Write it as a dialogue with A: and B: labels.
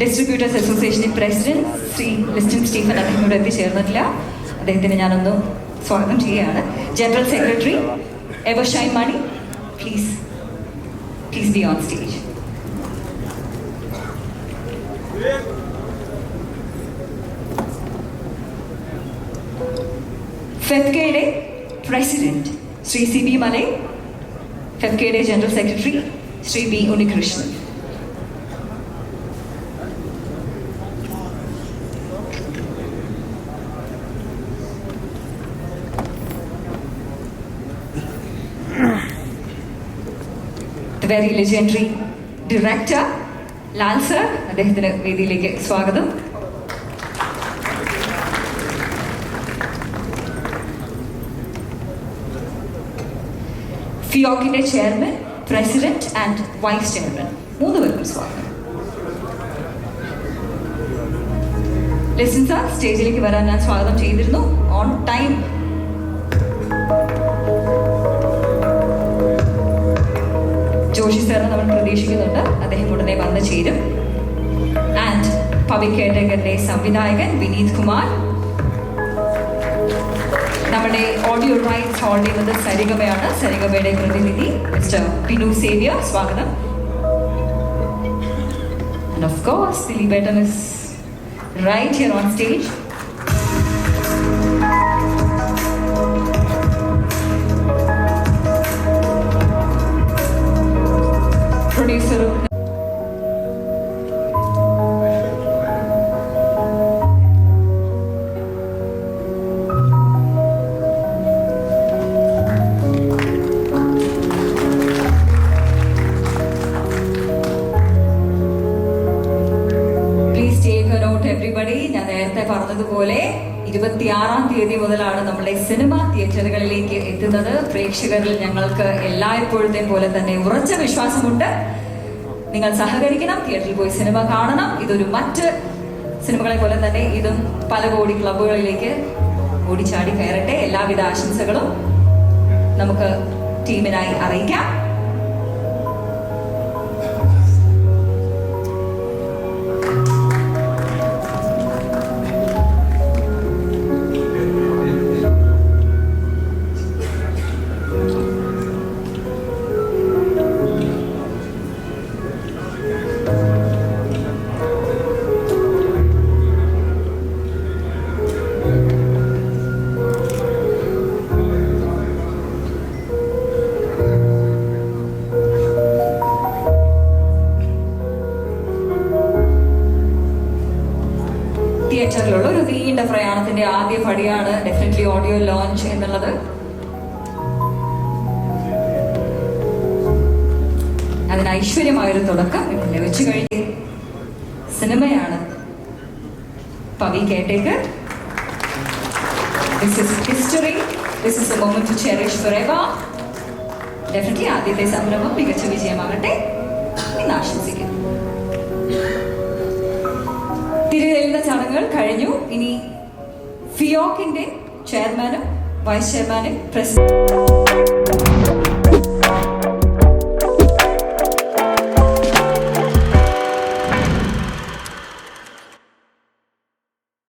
A: Distributors association president Shri Listin Stephen അദ്ദേഹം ഇവിടെ എത്തിച്ചേർന്നിട്ടില്ല. അദ്ദേഹത്തിന് ഞാനൊന്ന് സ്വാഗതം ചെയ്യുകയാണ്. General secretary Evershine Mani please please be on stage ഫെഫ്കയുടെ president Shri C B Malai ഫെഫ്കയുടെ general secretary Shri B Unnikrishnan. The very legendary director Lal sir അദ്ദേഹത്തിന് വേദിയിലേക്ക് സ്വാഗതം. ഫിയോക്കിന്റെ chairman president and vice chairman മൂന്ന് പേർക്കും സ്വാഗതം. ലിസൺ സാർ സ്റ്റേജിലേക്ക് വരാൻ ഞാൻ സ്വാഗതം ചെയ്തിരുന്നു. ഓൺ ടൈം ജോഷി സാറിനെ നമ്മൾ പ്രതീക്ഷിക്കുന്നുണ്ട്. അദ്ദേഹം ഉടനെ വന്നു ചേരും. ആൻഡ് പവിക്കേട്ടകന്റെ സംവിധായകൻ വിനീത് കുമാർ. നമ്മുടെ ഓഡിയോ റൈറ്റ്സ് ഹോൾഡ് ചെയ്യുന്നത് സരിഗമയാണ്. സരിഗമയുടെ പ്രതിനിധി മിസ്റ്റർ പിനു സേവ്യ സ്വാഗതം. And of course, Dilip is right here on stage. നേരത്തെ പറഞ്ഞതുപോലെ ഇരുപത്തിയാറാം തീയതി മുതലാണ് നമ്മുടെ സിനിമ തിയേറ്ററുകളിലേക്ക് എത്തുന്നത്. പ്രേക്ഷകരിൽ ഞങ്ങൾക്ക് എല്ലായ്പ്പോഴത്തെയും പോലെ തന്നെ ഉറച്ച വിശ്വാസമുണ്ട്. നിങ്ങൾ സഹകരിക്കണം തിയേറ്ററിൽ പോയി സിനിമ കാണണം. ഇതൊരു മറ്റ് സിനിമകളെ പോലെ തന്നെ ഇതും പല കോടി ക്ലബുകളിലേക്ക് ഓടിച്ചാടി കയറട്ടെ. എല്ലാവിധ ആശംസകളും നമുക്ക് ടീമിനായി അറിയിക്കാം. നീണ്ട പ്രയാണത്തിന്റെ ആദ്യ പടിയാണ് ഡെഫിനറ്റ്ലി ഓഡിയോ ലോഞ്ച് എന്നുള്ളത്. അതിന് ഐശ്വര്യമായൊരു തുടക്കം ഇവിടെ ലഭിച്ചു കഴിഞ്ഞു സിനിമയാണ്. Pavi കേട്ടേക്ക്. Is history this is a moment to cherish forever definitely ആദ്യത്തെ സംരംഭം മികച്ച വിജയമാകട്ടെ എന്ന് ആശംസിക്കുന്നു. ചടങ്ങുകൾ കഴിഞ്ഞു. ഇനി ഫിയോക്കിന്റെ ചെയർമാനും വൈസ് ചെയർമാനും പ്രസിഡന്റ്